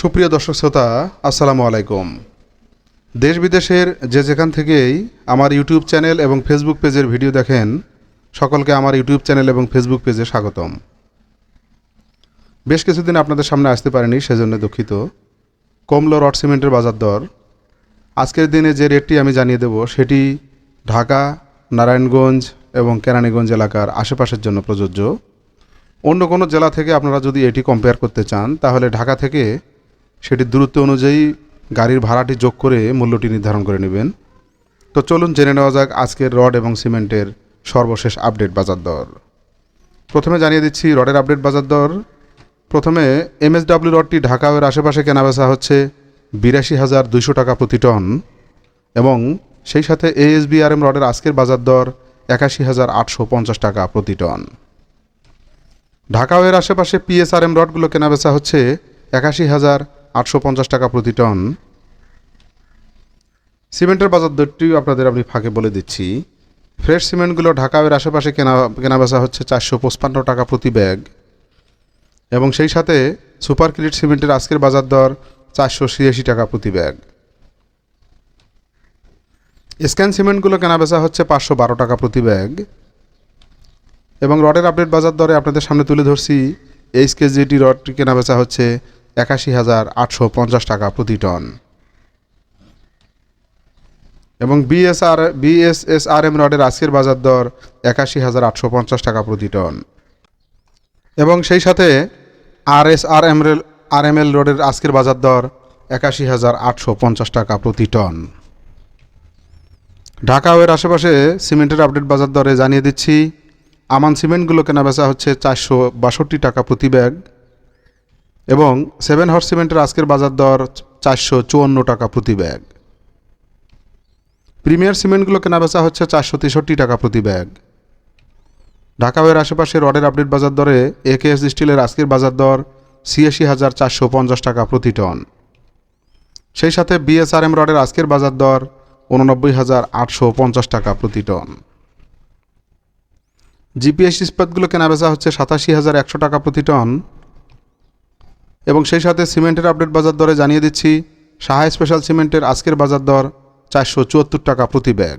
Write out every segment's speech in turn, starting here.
সুপ্রিয় দর্শক শ্রোতা, আসসালামু আলাইকুম। দেশ বিদেশের যে যেখান থেকেই আমার ইউটিউব চ্যানেল এবং ফেসবুক পেজের ভিডিও দেখেন, সকলকে আমার ইউটিউব চ্যানেল এবং ফেসবুক পেজে স্বাগতম। বেশ কিছুদিন আপনাদের সামনে আসতে পারিনি, সেজন্য দুঃখিত। কমলো রড সিমেন্টের বাজার দর। আজকের দিনে যে রেটটি আমি জানিয়ে দেব, সেটি ঢাকা, নারায়ণগঞ্জ এবং কেরানীগঞ্জ এলাকার আশেপাশের জন্য প্রযোজ্য। অন্য কোনো জেলা থেকে আপনারা যদি এটি কম্পেয়ার করতে চান, তাহলে ঢাকা থেকে সেটির দূরত্ব অনুযায়ী গাড়ির ভাড়াটি যোগ করে মূল্যটি নির্ধারণ করে নেবেন। তো চলুন জেনে নেওয়া যাক আজকের রড এবং সিমেন্টের সর্বশেষ আপডেট বাজার দর। প্রথমে জানিয়ে দিচ্ছি রডের আপডেট বাজার দর। প্রথমে এমএসডাব্লিউ রডটি ঢাকা এর আশেপাশে কেনাবেচা হচ্ছে বিরাশি হাজার দুইশো টাকা প্রতি টন এবং সেই সাথে এএসবিআরএম রডের আজকের বাজার দর একাশি হাজার আটশো পঞ্চাশ টাকা প্রতি টন। ঢাকা আশেপাশে পিএসআরএম রডগুলো কেনাবেচা হচ্ছে একাশি হাজার আটশো পঞ্চাশ টাকা প্রতি টন। সিমেন্টের বাজার দরটিও আপনাদের আমি ফাঁকে বলে দিচ্ছি। ফ্রেশ সিমেন্টগুলো ঢাকা এর আশেপাশে কেনা, কেনাবেচা হচ্ছে চারশো পঁচপান্ন টাকা প্রতি ব্যাগ। এবং সেই সাথে সুপার ক্রিট সিমেন্টের আজকের বাজার দর চারশো ছিয়াশি টাকা প্রতি ব্যাগ। স্ক্যান সিমেন্টগুলো কেনাবেচা হচ্ছে পাঁচশো বারো টাকা প্রতি ব্যাগ। এবং রডের আপডেট বাজার দরে আপনাদের সামনে তুলে ধরছি, এইচ কেজিটি রডটি কেনাবেচা হচ্ছে একাশি হাজার আটশো পঞ্চাশ টাকা প্রতি টন। এবং বিএসআর বিএসএসআর এম রডের আজকের বাজার দর একাশি হাজার আটশো পঞ্চাশ টাকা প্রতি টন। এবং সেই সাথে R S R M R M L রোডের আজকের বাজার দর একাশি হাজার আটশো পঞ্চাশ টাকা প্রতি টন। ঢাকা ও এর আশেপাশে সিমেন্টের আপডেট বাজার দরে জানিয়ে দিচ্ছি, আমান সিমেন্টগুলো কেনা বেচা হচ্ছে চারশো বাষট্টি টাকা প্রতি ব্যাগ। এবং সেভেন হর্স সিমেন্টের আজকের বাজার দর চারশো চুয়ান্ন টাকা প্রতি ব্যাগ। প্রিমিয়ার সিমেন্টগুলো কেনা বেচা হচ্ছে চারশো তেষট্টি টাকা প্রতি ব্যাগ। ঢাকা ওয়ের আশেপাশে রডের আপডেট বাজার দরে একেএস স্টিলের আজকের বাজার দর ছিয়াশি হাজার চারশো পঞ্চাশ টাকা প্রতি টন। সেই সাথে বিএসআরএম রডের আজকের বাজার দর উননব্বই হাজার আটশো পঞ্চাশ টাকা প্রতি টন। জিপিএস ইস্পাতগুলো কেনা বেচা হচ্ছে সাতাশি হাজার একশো টাকা প্রতি টন। এবং সেই সাথে সিমেন্টের আপডেট বাজার দরে জানিয়ে দিচ্ছি সাহা স্পেশাল সিমেন্টের আজকের বাজার দর চারশো চুয়াত্তর টাকা প্রতি ব্যাগ।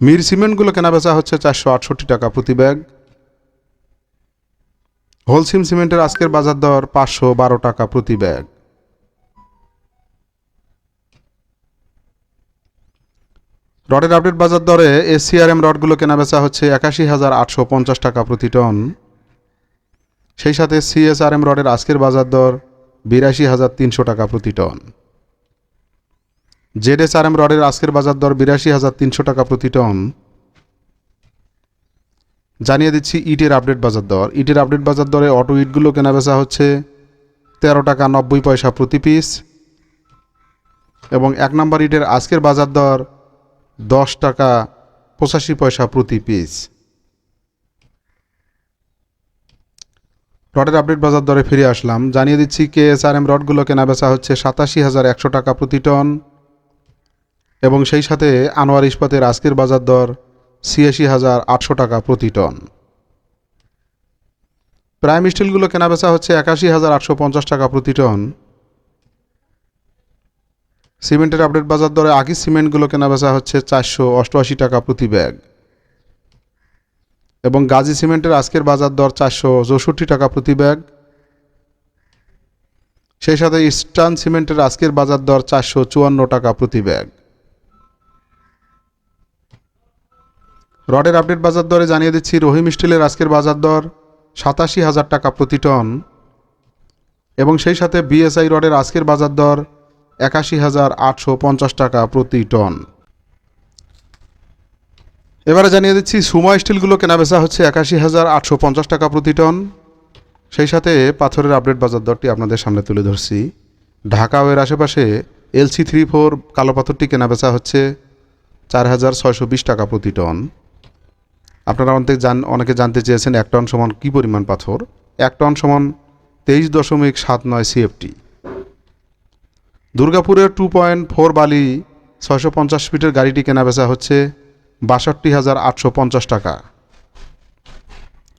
মির সিমেন্টগুলো কেনা বেচা হচ্ছে চারশো আটষট্টি টাকা প্রতি ব্যাগ। হোলসিম সিমেন্টের আজকের বাজার দর পাঁচশো বারো টাকা প্রতি ব্যাগ। রডের আপডেট বাজার দরে এসিআরএম রডগুলো কেনা বেচা হচ্ছে একাশি হাজার আটশো পঞ্চাশ টাকা প্রতি টন। সেই সাথে সিএসআরএম রডের আজকের বাজার দর বিরাশি হাজার তিনশো টাকা প্রতি টন। জেডএসআরএম রডের আজকের বাজার দর বিরাশি হাজার তিনশো টাকা প্রতি টন। জানিয়ে দিচ্ছি ইটের আপডেট বাজার দর। ইটের আপডেট বাজার দরে অটো ইটগুলো কেনা বেচা হচ্ছে তেরো টাকা নব্বই পয়সা প্রতি পিস এবং এক নম্বর ইটের আজকের বাজার দর দশ টাকা পঁচাশি পয়সা প্রতি পিস। রডের আপডেট বাজার দরে ফিরে আসলাম। জানিয়ে দিচ্ছি কে এস আর এম রডগুলো কেনা বেচা হচ্ছে সাতাশি হাজার একশো টাকা প্রতি টন। এবং সেই সাথে আনোয়ার ইস্পাতের আজকের বাজার দর ছিয়াশি হাজার আটশো টাকা প্রতি টন। প্রাইম স্টিলগুলো কেনা বেচা হচ্ছে একাশি হাজার আটশো পঞ্চাশ টাকা প্রতি টন। সিমেন্টের আপডেট বাজার দরে আগে সিমেন্টগুলো কেনা বেচা হচ্ছে চারশো অষ্টআশি টাকা প্রতি ব্যাগ। এবং গাজী সিমেন্টের আজকের বাজার দর চারশো চৌষট্টি টাকা প্রতি ব্যাগ। সেই সাথে ইস্টার্ন সিমেন্টের আজকের বাজার দর চারশো চুয়ান্ন টাকা প্রতি ব্যাগ। রডের আপডেট বাজার দরে জানিয়ে দিচ্ছি, রহিম স্টিলের আজকের বাজার দর সাতাশি হাজার টাকা প্রতি টন এবং সেই সাথে বিএসআই রডের আজকের বাজার দর একাশি হাজার আটশো পঞ্চাশ টাকা প্রতি টন। এবারে জানিয়ে দিচ্ছি, সুমা স্টিলগুলো কেনা বেচা হচ্ছে একাশি হাজার আটশো পঞ্চাশ টাকা প্রতি টন। সেই সাথে পাথরের আপডেট বাজার দরটি আপনাদের সামনে তুলে ধরছি। ঢাকা ও এর আশেপাশে এলসি থ্রি ফোর কালো পাথরটি কেনা বেচা হচ্ছে চার হাজার ছয়শো বিশ টাকা প্রতি টন। আপনারা অনেকে জান অনেকে জানতে চেয়েছেন এক টন সমান কী পরিমাণ পাথর? এক টন সমান তেইশ দশমিক সাত নয় সিএফটি। দুর্গাপুরের টু পয়েন্ট ফোর বালি ছয়শো পঞ্চাশ ফিটের গাড়িটি কেনা বেচা হচ্ছে বাষট্টি হাজার আটশো পঞ্চাশ টাকা।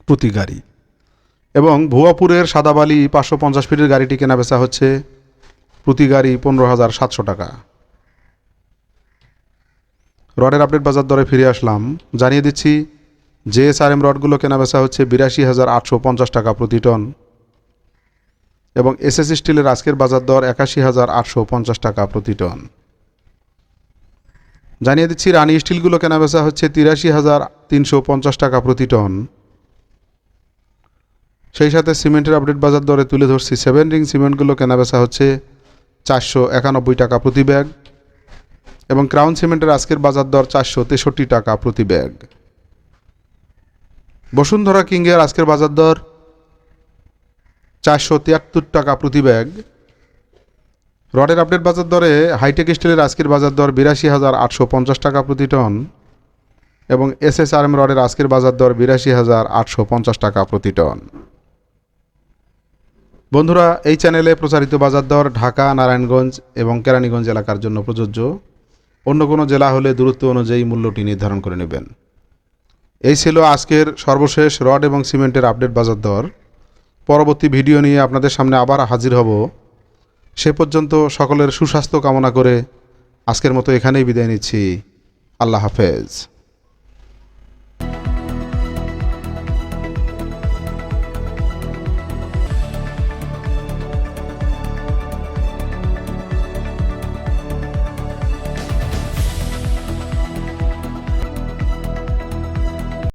প্রতি গাড়ি। এবং ভুয়াপুরের সাদাবালি পাঁচশো পঞ্চাশ ফিটের গাড়িটি কেনা বেচা হচ্ছে প্রতি গাড়ি পনেরো হাজার সাতশো টাকা। রডের আপডেট বাজার দরে ফিরে আসলাম। জানিয়ে দিচ্ছি যে এম রডগুলো কেনা বেচা হচ্ছে বিরাশি হাজার আটশো পঞ্চাশ টাকা প্রতি টন। এবং এসএস স্টিলের আজকের বাজার দর একাশি হাজার আটশো পঞ্চাশ টাকা প্রতি টন। জানিয়ে দিচ্ছি রানি স্টিলগুলো কেনা বেচা হচ্ছে তিরাশি হাজার তিনশো পঞ্চাশ টাকা প্রতি টন। সেই সাথে সিমেন্টের আপডেট বাজার দরে তুলে ধরছি, সেভেন রিং সিমেন্টগুলো কেনা বেচা হচ্ছে চারশো একানব্বই টাকা প্রতি ব্যাগ এবং ক্রাউন সিমেন্টের আজকের বাজার দর চারশো তেষট্টি টাকা প্রতি ব্যাগ। বসুন্ধরা কিংয়ের আজকের বাজার দর চারশো তিয়াত্তর টাকা প্রতি ব্যাগ। রডের আপডেট বাজার দরে হাইটেক স্টিলের আজকের বাজার দর বিরাশি হাজার আটশো পঞ্চাশ টাকা প্রতি টন এবং এসএসআরএম রডের আজকের বাজার দর বিরাশি হাজার আটশো পঞ্চাশ টাকা প্রতি টন। বন্ধুরা, এই চ্যানেলে প্রচারিত বাজার দর ঢাকা, নারায়ণগঞ্জ এবং কেরানীগঞ্জ এলাকার জন্য প্রযোজ্য। অন্য কোনো জেলা হলে দূরত্ব অনুযায়ী মূল্যটি নির্ধারণ করে নেবেন। এই ছিল আজকের সর্বশেষ রড এবং সিমেন্টের আপডেট বাজার দর। পরবর্তী ভিডিও নিয়ে আপনাদের সামনে আবার হাজির হব। সে পর্যন্ত সকলের সুস্বাস্থ্য কামনা করে আজকের মতো এখানেই বিদায় নিচ্ছি। আল্লাহ হাফেজ।